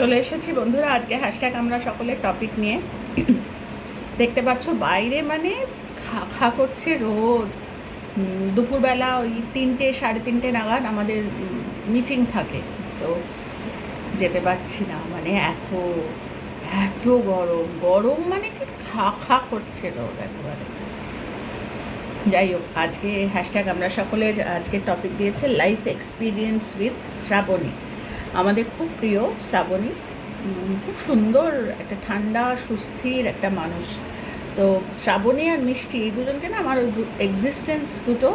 চলে এসেছি বন্ধুরা, আজকে হ্যাশট্যাগ আমরা সকলের টপিক নিয়ে। দেখতে পাচ্ছ বাইরে মানে খা খা করছে রোদ। দুপুরবেলা ওই তিনটে, সাড়ে তিনটে নাগাদ আমাদের মিটিং থাকে। তো যেতে পারছি না মানে এত এত গরম। গরম মানে কি খা খা করছে রোদ একেবারে। যাই হোক, আজকে হ্যাশট্যাগ আমরা সকলের, আজকের টপিক দিয়েছে লাইফ এক্সপিরিয়েন্স উইথ শ্রাবণী। আমাদের খুব প্রিয় শ্রাবণী। খুব সুন্দর একটা ঠান্ডা সুস্থির একটা মানুষ। তো শ্রাবণী আর মিষ্টি এই দুজনকে না আমার এক্সিস্টেন্স দুটো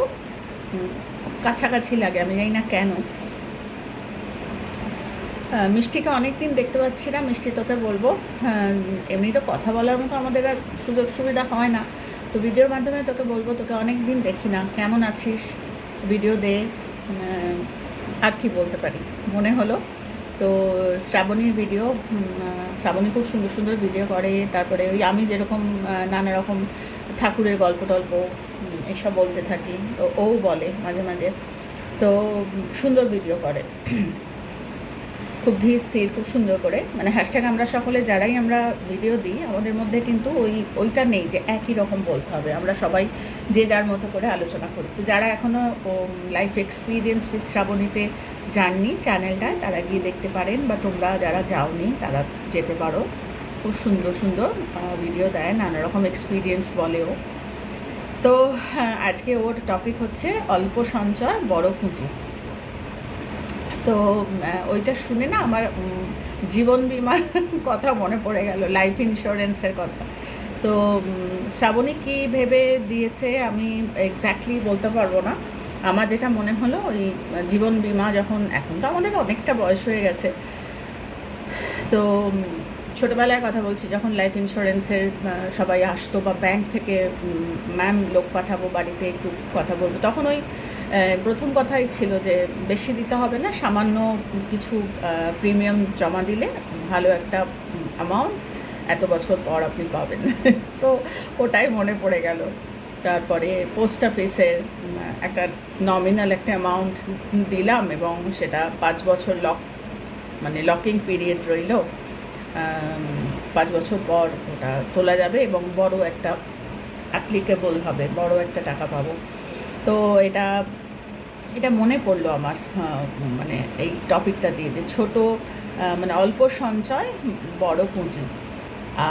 কাছাকাছি লাগে আমি জানি না কেন। মিষ্টিকে অনেক দিন দেখতে পাচ্ছি না মিষ্টি তোকে বলব। হ্যাঁ, এমনি তো কথা বলার মতো আমাদের আর সুযোগ সুবিধা হয় না। তো ভিডিওর মাধ্যমে তোকে বলব তোকে অনেক দিন দেখি না। কেমন আছিস? ভিডিও দে। আর কি বলতে পারি? মনে হলো। তো শ্রাবণীর ভিডিও শ্রাবণী খুব সুন্দর সুন্দর ভিডিও করে। তারপরে ওই আমি যেরকম নানা রকম ঠাকুরের গল্প টল্প এসব বলতে থাকি। তো ও বলে মাঝে মাঝে। তো সুন্দর ভিডিও করে। খুব ধীর স্থির, খুব সুন্দর করে। মানে হ্যাশট্যাগ আমরা সকলে যারাই আমরা ভিডিও দিই, আমাদের মধ্যে কিন্তু ওই, ওইটা নেই যে একই রকম বলতে হবে। আমরা সবাই যে যার মতো করে আলোচনা করি তো যারা এখনও লাইফ এক্সপিরিয়েন্স উইথ শ্রাবণীতে যাননি চ্যানেলটায় তারা গিয়ে দেখতে পারেন বা তোমরা যারা যাওনি, তারা যেতে পারো। খুব সুন্দর সুন্দর ভিডিও দেয়, নানা রকম এক্সপিরিয়েন্স বলেও। তো আজকে ওর টপিক হচ্ছে অল্প সঞ্চয়, বড় পুঁজি। তো ওইটা শুনে না আমার জীবন বিমার কথা মনে পড়ে গেল লাইফ ইন্স্যুরেন্সের কথা। তো শ্রাবণী কী ভেবে দিয়েছে আমি এক্স্যাক্টলি বলতে পারব না। আমার যেটা মনে হলো ওই জীবন বিমা যখন এখন তো আমাদের অনেকটা বয়স হয়ে গেছে। তো উম, ছোটোবেলার কথা বলছি যখন লাইফ ইন্স্যুরেন্সের সবাই আসতো বা ব্যাংক থেকে ম্যাম লোক পাঠাবো বাড়িতে একটু কথা বলব তখন ওই প্রথম কথাই ছিল যে বেশি দিতে হবে না সামান্য কিছু প্রিমিয়াম জমা দিলে ভালো একটা অ্যামাউন্ট এত বছর পর আপনি পাবেন। তো ওটাই মনে পড়ে গেল। তারপরে পোস্ট অফিসের একটা নমিনাল একটা অ্যামাউন্ট দিলাম এবং সেটা পাঁচ বছর লক মানে লকিং পিরিয়ড রইল। পাঁচ বছর পর ওটা তোলা যাবে এবং বড় একটা অ্যাপ্লিকেবল হবে, বড় একটা টাকা পাবো। তো এটা এটা মনে পড়ল আমার মানে এই টপিকটা দিয়ে যে ছোটো মানে অল্প সঞ্চয়, বড় পুঁজি।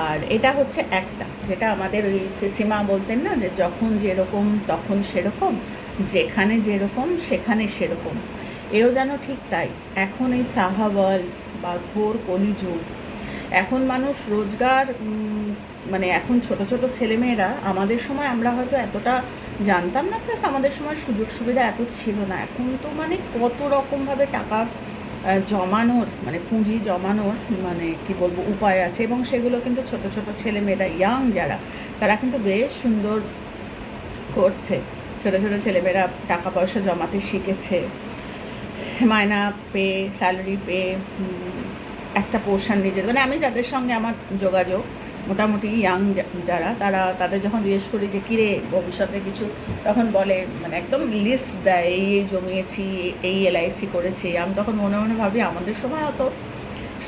আর এটা হচ্ছে একটা, যেটা আমাদের ওই সিসিমা বলতেন না যে যখন যেরকম তখন সেরকম, যেখানে যেরকম সেখানে সেরকম। এও যেন ঠিক তাই। এখন এই সাহাবল বা ঘোর কলিযুগ, এখন মানুষ রোজগার মানে এখন ছোট ছোট ছেলেমেয়েরা, আমাদের সময় আমরা হয়তো এতটা জানতাম না প্লাস আমাদের সময় সুযোগ সুবিধা এত ছিল না। এখন তো মানে কত রকমভাবে টাকা জমানোর মানে পুঁজি জমানোর মানে কি বলব, উপায় আছে। এবং সেগুলো কিন্তু ছোট ছোট ছেলে মেয়েরা ইয়াং যারা, তারা কিন্তু বেশ সুন্দর করছে। ছোট ছোট ছেলেমেয়েরা টাকা পয়সা জমাতে শিখেছে। মায়না পে স্যালারি পে একটা পোর্শন নিজের মানে আমি যাদের সঙ্গে আমার যোগাযোগ মোটামুটি ইয়াং যারা, তারা, তাদের যখন জিজ্ঞেস করি যে, কিরে, ভবিষ্যতে কিছু? তখন বলে মানে একদম লিস্ট দেয়, এই এই জমিয়েছি, এই এলআইসি করেছি। আমি তখন মনে মনে ভাবি, আমাদের সময় অত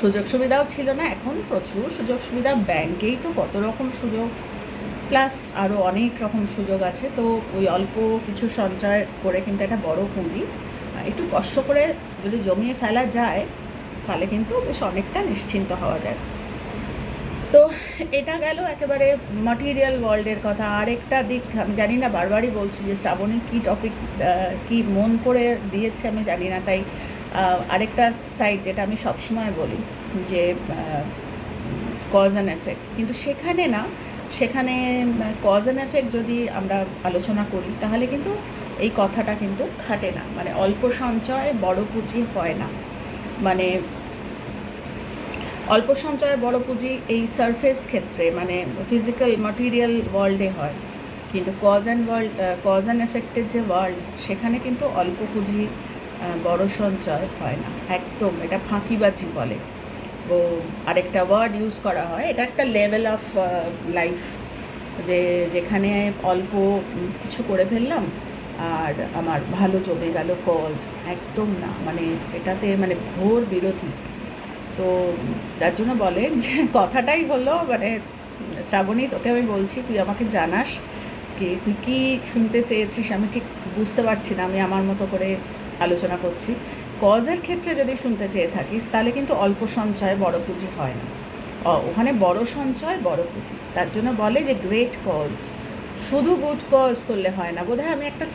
সুযোগ সুবিধাও ছিল না, এখন প্রচুর সুযোগ সুবিধা। ব্যাংকেই তো কত রকম সুযোগ প্লাস আরও অনেক রকম সুযোগ আছে। তো ওই অল্প কিছু সঞ্চয় করে কিন্তু একটা বড় পুঁজি একটু কষ্ট করে যদি জমিয়ে ফেলা যায়, তাহলে কিন্তু বেশ অনেকটা নিশ্চিন্ত হওয়া যায়। তো এটা গেল একেবারে মাটিরিয়াল ওয়ার্ল্ডের কথা। আরেকটা দিক, আমি জানি না, বারবারই বলছি যে শ্রাবণী কী টপিক কি মন করে দিয়েছে আমি জানি না। তাই আরেকটা সাইড যেটা আমি সবসময় বলি যে কজ অ্যান্ড এফেক্ট কিন্তু সেখানে না, সেখানে কজ অ্যান্ড এফেক্ট যদি আমরা আলোচনা করি, তাহলে কিন্তু এই কথাটা কিন্তু খাটে না। মানে অল্প সঞ্চয়, বড় পুঁজি হয় না। মানে অল্প সঞ্চয়ে বড় পুঁজি এই সারফেস ক্ষেত্রে মানে ফিজিক্যাল মাটেরিয়াল ওয়ার্ল্ডে হয়। কিন্তু cause and world cause and এফেক্টের যে ওয়ার্ল্ড সেখানে কিন্তু অল্প পুঁজি বড় সঞ্চয় হয় না। একদম, এটা ফাঁকিবাজি বলে। ও আরেকটা ওয়ার্ড ইউজ করা হয়, এটা একটা লেভেল অফ লাইফ যে যেখানে অল্প কিছু করে ফেললাম, আর আমার ভালো জমে গেল কজ একদম না মানে এটাতে মানে ঘোর বিরোধী। তো যার জন্য বলে যে কথাটাই হলো মানে শ্রাবণী, তোকে আমি বলছি, তুই আমাকে জানাস কি, তুই কী শুনতে চেয়েছিস? আমি ঠিক বুঝতে পারছি না, আমি আমার মতো করে আলোচনা করছি। কজের ক্ষেত্রে যদি শুনতে চেয়ে থাকিস, তাহলে কিন্তু অল্প সঞ্চয় বড় পুঁজি হয় না। ওখানে বড় সঞ্চয়, বড় পুঁজি। তার জন্য বলে যে গ্রেট কজ শুধু গুড কজ করলে হয় না। বোধহয় আমি একটা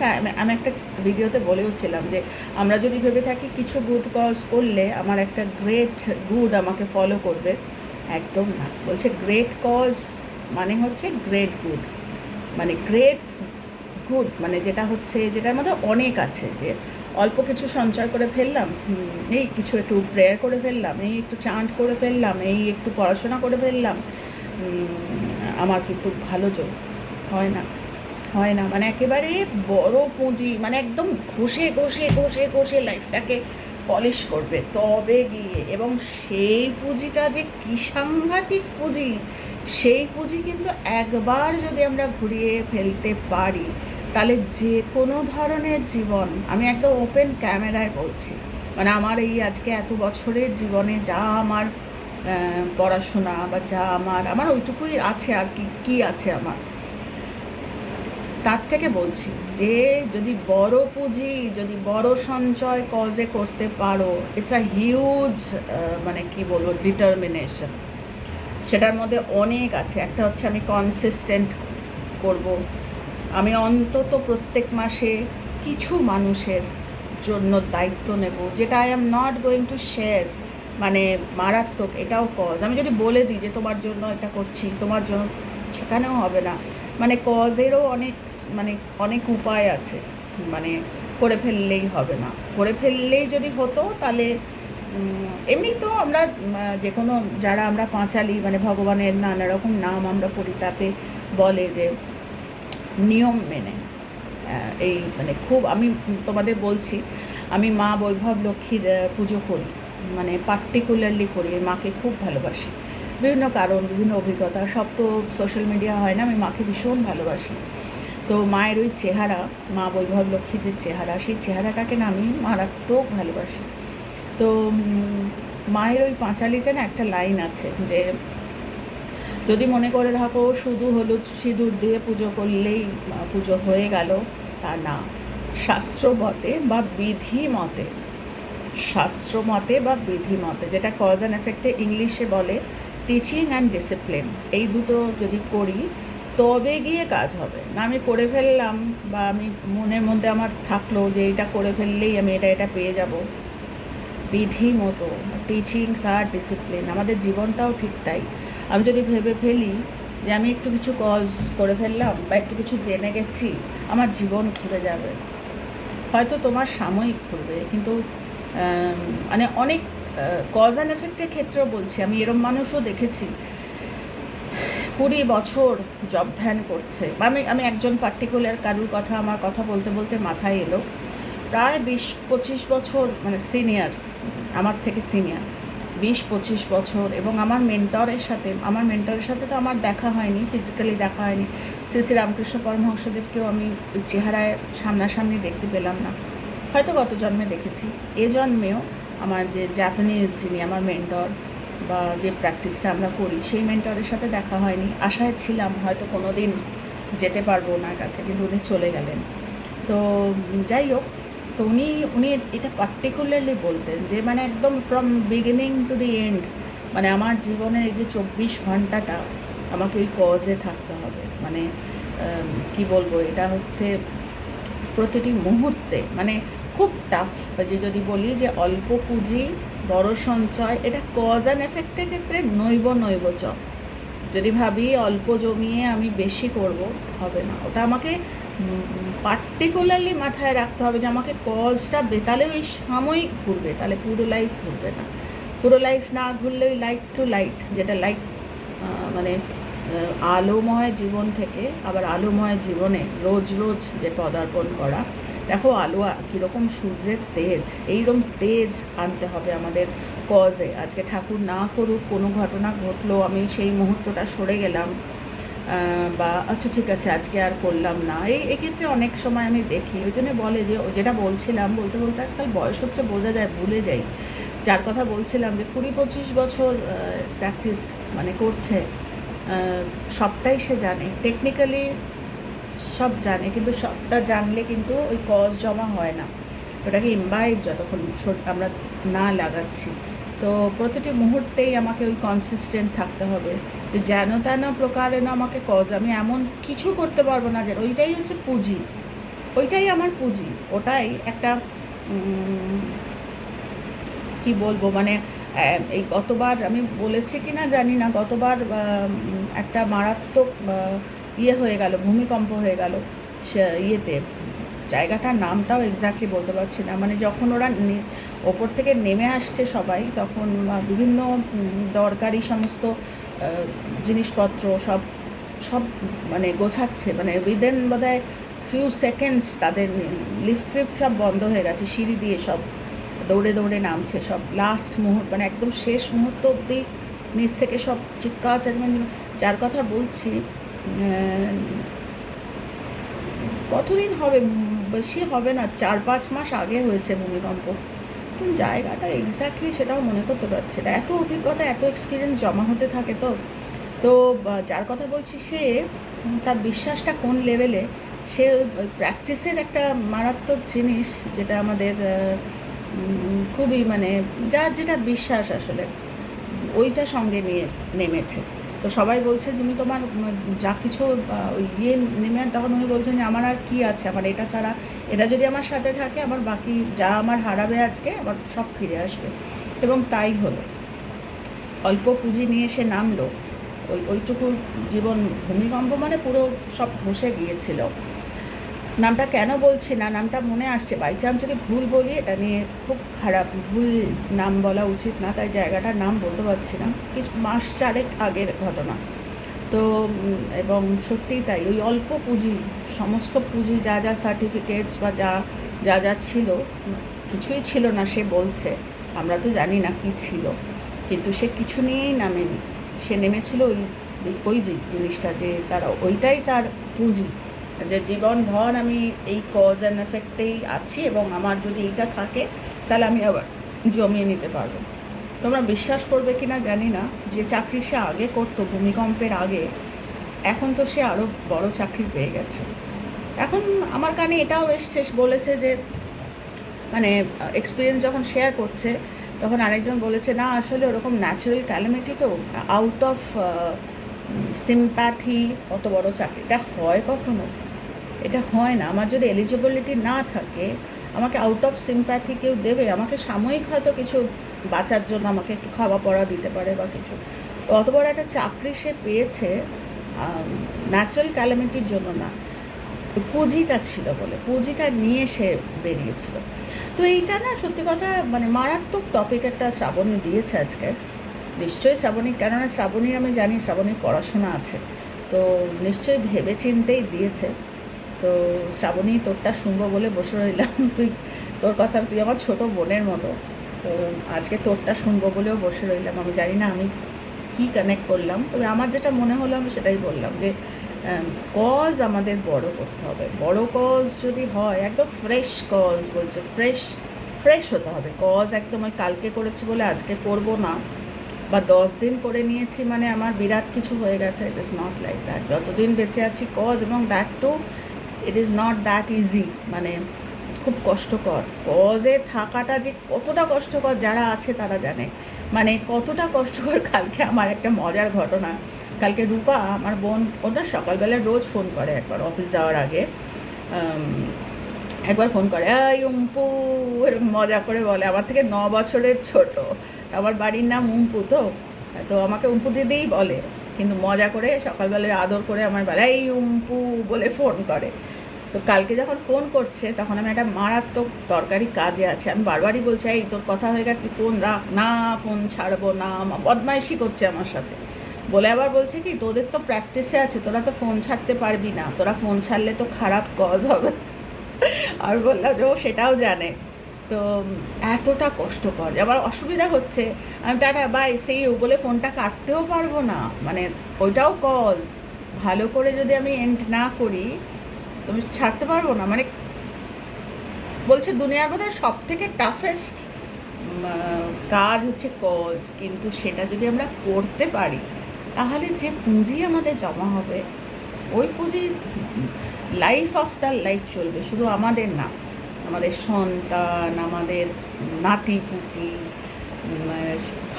আমি- একটা ভিডিওতে বলেও ছিলাম যে, আমরা যদি ভেবে থাকি কিছু গুড কজ করলে আমার একটা গ্রেট গুড আমাকে ফলো করবে, একদম না। বলছে গ্রেট কজ মানে হচ্ছে গ্রেট গুড মানে গ্রেট গুড মানে যেটা হচ্ছে, যেটার মধ্যে অনেক আছে যে, অল্প কিছু সঞ্চয় করে ফেললাম এই কিছু একটু প্রেয়ার করে ফেললাম, এই একটু চান্ট করে ফেললাম, এই একটু পড়াশোনা করে ফেললাম আমার কিন্তু ভালো যোগ হয় না হয় না। মানে একেবারে বড় পুঁজি মানে একদম ঘষে ঘষে ঘষে ঘষে লাইফটাকে পলিশ করবে। তবে গিয়ে, এবং সেই পুঁজিটা যে কি সাংঘাতিক পুঁজি, সেই পুঁজি কিন্তু একবার যদি আমরা ঘুরিয়ে ফেলতে পারি, তাহলে যে কোনো ধরনের জীবন, আমি একদম ওপেন ক্যামেরায় বলছি। মানে আমার এই আজকে এত বছরের জীবনে যা আমার পড়াশোনা বা যা আমার আমার ওইটুকুই আছে আর কি কি আছে আমার? তার থেকে বলছি যে যদি বড় পুঁজি, যদি বড় সঞ্চয় কজে করতে পারো ইটস আ হিউজ মানে কি বলব ডিটারমিনেশন সেটার মধ্যে অনেক আছে। একটা হচ্ছে আমি কনসিস্টেন্ট করব। আমি অন্তত প্রত্যেক মাসে কিছু মানুষের জন্য দায়িত্ব নেব, যেটা I am not going to share মানে মারাত্মক, এটাও কজ আমি যদি বলে দিই যে তোমার জন্য এটা করছি, তোমার জন্য সেখানেও হবে না। মানে কজেরও অনেক মানে অনেক উপায় আছে। মানে করে ফেললেই হবে না। করে ফেললেই যদি হতো তাহলে এমনি তো আমরা যে কোনো যারা আমরা পাঁচালি মানে ভগবানের নানা রকম নাম আমরা পড়ি, তাতে বলে যে নিয়ম মেনে এই মানে খুব আমি তোমাদের বলছি, আমি মা বৈভব লক্ষ্মীর পুজো করি মানে পার্টিকুলারলি করি মাকে খুব ভালোবাসি। বিভিন্ন কারণ, বিভিন্ন অভিজ্ঞতা, সব তো সোশ্যাল মিডিয়া হয় না, আমি মাকে ভীষণ ভালোবাসি। তো মায়ের ওই চেহারা, মা বৈভব লক্ষ্মীর যে চেহারা, সেই চেহারাটাকে না আমি মারাত্মক ভালোবাসি। তো মায়ের ওই পাঁচালিতে না একটা লাইন আছে যে, যদি মনে করে থাকো শুধু হলুদ সিঁদুর দিয়ে পুজো করলেই পুজো হয়ে গেল, তা না। শাস্ত্র মতে বা বিধি মতে, শাস্ত্র মতে বা বিধি মতে, যেটা কজ অ্যান্ড এফেক্টে ইংলিশে বলে টিচিং অ্যান্ড ডিসিপ্লিন এই দুটো যদি করি, তবে গিয়ে কাজ হবে। না, আমি করে ফেললাম বা আমি মনের মধ্যে আমার থাকল যে এটা করে ফেললেই আমি এটা এটা পেয়ে যাব। বিধি মতো টিচিংস আর ডিসিপ্লিন আমাদের জীবনটাও ঠিক তাই। আমি যদি ভেবে ফেলি যে আমি একটু কিছু কজ করে ফেললাম বা একটু কিছু জেনে গেছি, আমার জীবন ঘুরে যাবে। হয়তো তোমার সাময়িক ঘুরবে, কিন্তু মানে অনেক কজ অ্যান্ড এফেক্টের ক্ষেত্রেও বলছি, আমি এরম মানুষও দেখেছি। কুড়ি বছর জব ধ্যান করছে। আমি আমি একজন পার্টিকুলার কারুর কথা, আমার কথা বলতে বলতে মাথায় এলো। প্রায় বিশ, পঁচিশ বছর মানে সিনিয়র আমার থেকে সিনিয়র বিশ, পঁচিশ বছর এবং আমার মেন্টরের সাথে, আমার মেন্টরের সাথে তো আমার দেখা হয়নি ফিজিক্যালি দেখা হয়নি। শ্রী শ্রী রামকৃষ্ণ পরমহংসদেবকেও আমি চেহারায় সামনাসামনি দেখতে পেলাম না। হয়তো গত জন্মে দেখেছি। এ জন্মেও আমার যে জাপানিজ যিনি আমার মেন্টর বা যে প্র্যাকটিসটা আমরা করি, সেই মেন্টরের সাথে দেখা হয়নি। আশায় ছিলাম হয়তো কোনো দিন যেতে পারব ওনার কাছে, কিন্তু উনি চলে গেলেন। তো যাই হোক, তো উনি উনি এটা পার্টিকুলারলি বলতেন যে মানে একদম from beginning to the end মানে আমার জীবনের এই যে চব্বিশ ঘন্টাটা আমাকে ওই কজে থাকতে হবে। মানে কি বলব, এটা হচ্ছে প্রতিটি মুহূর্তে মানে খুব টাফ যে যদি বলি যে অল্প পুঁজি, বড় সঞ্চয়, এটা কজ অ্যান্ড এফেক্টের ক্ষেত্রে নৈব নৈব চ যদি ভাবি অল্প জমিয়ে আমি বেশি করব, হবে না। ওটা আমাকে পার্টিকুলারলি মাথায় রাখতে হবে যে আমাকে কজটা তাহলে ওই সাময়িক ঘুরবে, তাহলে পুরো লাইফ ঘুরবে না। পুরো লাইফ না ঘুরলে ওই লাইট টু লাইট যেটা লাইট মানে আলোময় জীবন থেকে, আবার আলোময় জীবনে রোজ রোজ যে পদার্পণ করা দেখো আলোয়া কীরকম সূর্যের তেজ। এইরকম তেজ আনতে হবে আমাদের কজে। আজকে ঠাকুর না করুক, কোনো ঘটনা ঘটলো, আমি সেই মুহূর্তটা সরে গেলাম। বা আচ্ছা ঠিক আছে, আজকে আর করলাম না। এই, এক্ষেত্রে অনেক সময় আমি দেখি, ওই জন্য বলে যে যেটা বলছিলাম, বলতে বলতে আজকাল বয়স হচ্ছে, বোঝা যায়, ভুলে যাই। যার কথা বলছিলাম যে, কুড়ি, পঁচিশ বছর প্র্যাকটিস মানে করছে। সবটাই সে জানে। টেকনিক্যালি সব জানে, কিন্তু সবটা জানলে কিন্তু ওই কজ জমা হয় না। ওটাকে ইম্বাইব যতক্ষণ আমরা না লাগাচ্ছি। তো প্রতিটি মুহূর্তেই আমাকে ওই কনসিস্টেন্ট থাকতে হবে যে যেন তেন প্রকারেণ আমাকে কজ আমি এমন কিছু করতে পারব না যে ওইটাই হচ্ছে পুঁজি। ওইটাই আমার পুঁজি। ওটাই একটা কি বলব মানে এই গতবার আমি বলেছি কি না জানি না, গতবার একটা মারাত্মক ইয়ে হয়ে গেল, ভূমিকম্প হয়ে গেল ইয়েতে। জায়গাটার নামটাও এক্স্যাক্টলি বলতে পারছি না। মানে যখন ওরা নি- ওপর থেকে নেমে আসছে সবাই, তখন বিভিন্ন দরকারি সমস্ত জিনিসপত্র সব সব মানে গোছাচ্ছে। মানে উইদেন বোধ হয় ফিউ সেকেন্ডস তাদের লিফট ফিফট সব বন্ধ হয়ে গেছে, সিঁড়ি দিয়ে সব দৌড়ে দৌড়ে নামছে সব। লাস্ট মুহূর্ত মানে একদম শেষ মুহূর্ত অবধি নিচ থেকে সব চিৎকার চেঁচামেচি যার কথা বলছি কতদিন হবে? বেশি হবে না, চার পাঁচ মাস আগে হয়েছে ভূমিকম্প। জায়গাটা এক্স্যাক্টলি সেটাও মনে করতে পারছি না। এত অভিজ্ঞতা, এত এক্সপিরিয়েন্স জমা হতে থাকে তো। তো যার কথা বলছি সে, তার বিশ্বাসটা কোন লেভেলে সে প্র্যাকটিসের একটা মারাত্মক জিনিস যেটা আমাদের খুবই মানে যার যেটা বিশ্বাস আসলে, ওইটা সঙ্গে নিয়ে নেমেছে। তো সবাই বলছে, তুমি তোমার যা কিছু ইয়ে নেমে তখন উনি বলছেন যে, আমার আর কী আছে? আমার এটা ছাড়া, এটা যদি আমার সাথে থাকে, আমার বাকি যা আমার হারাবে আজকে, আমার সব ফিরে আসবে। এবং তাই হলো। অল্প পুঁজি নিয়ে সে নামলো। ওই ওইটুকু জীবন ভূমিকম্প মানে পুরো সব ধসে গিয়েছিল। নামটা কেন বলছি না, নামটা মনে আসছে। বাই চান্স যদি ভুল বলি, এটা নিয়ে খুব খারাপ, ভুল নাম বলা উচিত না, তাই জায়গাটার নাম বলতে পারছি না। কিছু মাস চারেক আগের ঘটনা। তো এবং সত্যিই তাই, ওই অল্প পুঁজি, সমস্ত পুঁজি, যা যা সার্টিফিকেটস বা যা যা যা ছিল, কিছুই ছিল না, সে বলছে। আমরা তো জানি না কি ছিল। কিন্তু সে কিছু নিয়েই নামেনি। সে নেমেছিল ওই, ওই- জিনিসটা যে তারা, ওইটাই তার পুঁজি। যে জীবনভর আমি এই কজ অ্যান্ড এফেক্টেই আছি এবং আমার যদি এইটা থাকে, তাহলে আমি আবার জমিয়ে নিতে পারব। তোমরা বিশ্বাস করবে কি না জানি না, যে চাকরি সে আগে করতো, ভূমিকম্পের আগে, এখন তো সে আরও বড় চাকরি পেয়ে গেছে। এখন আমার কানে এটাও এসছে, বলেছে যে মানে এক্সপিরিয়েন্স যখন শেয়ার করছে, তখন আরেকজন বলেছে, না, আসলে ওরকম ন্যাচারাল ক্যালামিটি তো আউট অফ সিম্প্যাথি অত বড় চাকরিটা হয় কখনো। এটা হয় না। আমার যদি এলিজিবিলিটি না থাকে, আমাকে আউট অফ সিম্প্যাথি কেউ দেবে, আমাকে সাময়িক হয়তো কিছু বাঁচার জন্য আমাকে একটু খাওয়া পড়া দিতে পারে বা কিছু। অত বড় একটা চাকরি সে পেয়েছে ন্যাচারাল ক্যালামিটির জন্য না। পুঁজিটা ছিল বলে, পুঁজিটা নিয়ে সে বেরিয়েছিল। তো এইটা না সত্যি কথা মানে মারাত্মক টপিক একটা শ্রাবণী দিয়েছে আজকে। নিশ্চয়ই শ্রাবণী, কেননা শ্রাবণীর আমি জানি, শ্রাবণীর পড়াশোনা আছে। তো নিশ্চয়ই ভেবে চিন্তেই দিয়েছে। তো শ্রাবণী, তোরটা শুনব বলে বসে রইলাম। তুই, তোর কথা তুই আমার ছোট বোনের মতো। তো আজকে তোরটা শুনব বলেও বসে রইলাম। আমি জানি না আমি কী কানেক্ট করলাম। তবে আমার যেটা মনে হলো আমি সেটাই বললাম যে কজ আমাদের বড় করতে হবে। বড় কজ যদি হয়, একদম ফ্রেশ কজ বলছে ফ্রেশ ফ্রেশ হতে হবে। কজ একদম ওই কালকে করেছি বলে আজকে করব না। বা দশ দিন করে নিয়েছি মানে আমার বিরাট কিছু হয়ে গেছে। It is not like that যতদিন বেঁচে আছি কজ এবং that too it is not that easy মানে খুব কষ্টকর। কজে থাকাটা যে কতটা কষ্টকর যারা আছে তারা জানে। মানে কতটা কষ্টকর কালকে আমার একটা মজার ঘটনা। কালকে রূপা, আমার বোন, ওটা সকালবেলা রোজ ফোন করে একবার অফিস যাওয়ার আগে। একবার ফোন করে, এই উম্পু, এরকম মজা করে বলে। আমার থেকে ন বছরের ছোট। আমার বাড়ির নাম উম্পু তো। তো আমাকে উম্পু দিদিই বলে। কিন্তু মজা করে সকালবেলায় আদর করে আমার বলে এই উম্পু, বলে ফোন করে। তো কালকে যখন ফোন করছে, তখন আমি একটা মারাত্মক দরকারি কাজে আছে। আমি বারবারই বলছি, এই তোর কথা হয়ে গেছে ফোন রাখ। না ফোন ছাড়বো না। বদমাইশি করছে আমার সাথে। বলে আবার বলছে কি, তোদের তো প্র্যাকটিসে আছে, তোরা তো ফোন ছাড়তে পারবি না। তোরা ফোন ছাড়লে তো খারাপ কজ হবে। আর বললাম যে, ও সেটাও জানে। তো এতটা কষ্টকর। আবার অসুবিধা হচ্ছে, আমি টাটা বাই সেই বলে ফোনটা কাটতেও পারব না। মানে ওইটাও কজ ভালো করে যদি আমি এন্ড না করি তুমি ছাড়তে পারব না। মানে বলছে দুনিয়ার সব থেকে টাফেস্ট কাজ হচ্ছে কজ কিন্তু সেটা যদি আমরা করতে পারি, তাহলে যে পুঁজি আমাদের জমা হবে, ওই পুঁজির লাইফ আফটার লাইফ চলবে। শুধু আমাদের না, আমাদের সন্তান, আমাদের নাতি পুতি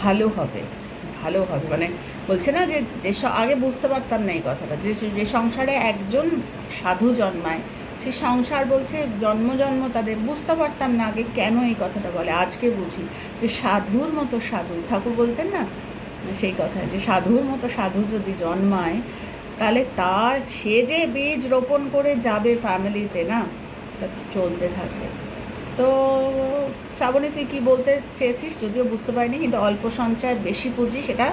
ভালো হবে ভালো হবে। মানে বলছে না যে আগে বুঝতে পারতাম না এই কথাটা, যে যে সংসারে একজন সাধু জন্মায়, সে সংসার বলছে জন্ম জন্ম তাদের, বুঝতে পারতাম না আগে কেন এই কথাটা বলে, আজকে বুঝি, যে সাধুর মতো সাধু, ঠাকুর বলতেন না সেই কথা যে সাধুর মতো সাধু যদি জন্মায়, তাহলে তার, সে যে বীজ রোপণ করে যাবে ফ্যামিলিতে না, তা চলতে থাকবে। তো শ্রাবণী, তুই কি বলতে চেয়েছিস? যদিও বুঝতে পারিনি, কিন্তু অল্প সঞ্চয় বেশি পুঁজি সেটা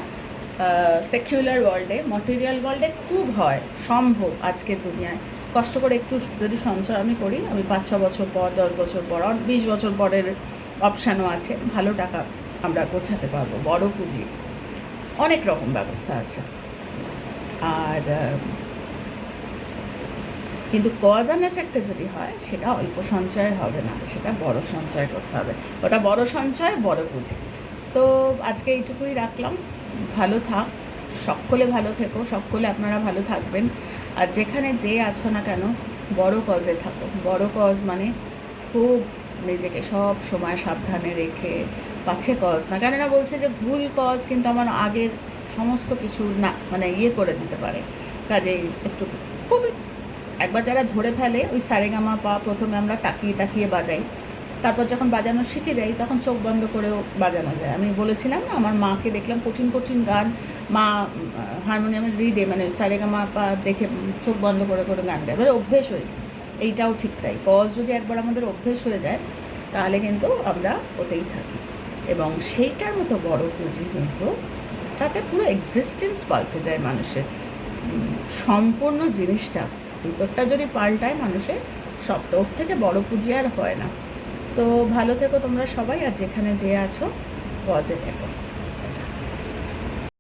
সেকুলার ওয়ার্ল্ডে মটেরিয়াল ওয়ার্ল্ডে খুব হয়, সম্ভব আজকের দুনিয়ায়। কষ্ট করে একটু যদি সঞ্চয় আমি করি, আমি পাঁচ, ছ বছর পর, দশ বছর পর বিশ বছর পরের অপশানও আছে, ভালো টাকা আমরা গোছাতে পারব, বড় পুঁজি। অনেক রকম ব্যবস্থা আছে। আর কিন্তু কজ অ্যান্ড এফেক্টে যদি হয়, সেটা অল্প সঞ্চয় হবে না, সেটা বড় সঞ্চয় করতে হবে। ওটা বড় সঞ্চয়, বড় পুঁজি। তো আজকে এইটুকুই রাখলাম। ভালো থাক। সকলে ভালো থেকো, সকলে আপনারা ভালো থাকবেন। আর যেখানে যে আছো না কেন, বড় কজে থাকো। বড় কজ মানে খুব নিজেকে সব সময় সাবধানে রেখে পাছে কজ না। কেননা বলছে যে ভুল কজ কিন্তু আমার আগের সমস্ত কিছু না মানে ইয়ে করে দিতে পারে। কাজেই একটু খুবই একবার যারা ধরে ফেলে, ওই সারেগামা পা প্রথমে আমরা তাকিয়ে তাকিয়ে বাজাই। তারপর যখন বাজানো শিখে যাই, তখন চোখ বন্ধ করেও বাজানো যায়। আমি বলেছিলাম না, আমার মাকে দেখলাম কঠিন কঠিন গান। মা হারমোনিয়ামের রিডে মানে সারেগামা পা দেখে চোখ বন্ধ করে করে গান গায়। এবারে অভ্যেস হয়ে এইটাও ঠিক তাই। কজ যদি একবার আমাদের অভ্যেস হয়ে যায়, তাহলে কিন্তু আমরা ওতেই থাকি। এবং সেইটার মতো বড় পুঁজি কিন্তু তাতে পুরো এক্সিস্টেন্স পাল্টে যায় মানুষের। সম্পূর্ণ জিনিসটা ভিতরটা যদি পাল্টায় মানুষের, সবটা। ওর থেকে বড় পুঁজি আর হয় না। তো ভালো থেকো তোমরা সবাই আর যেখানে যে আছো পজে থেকো।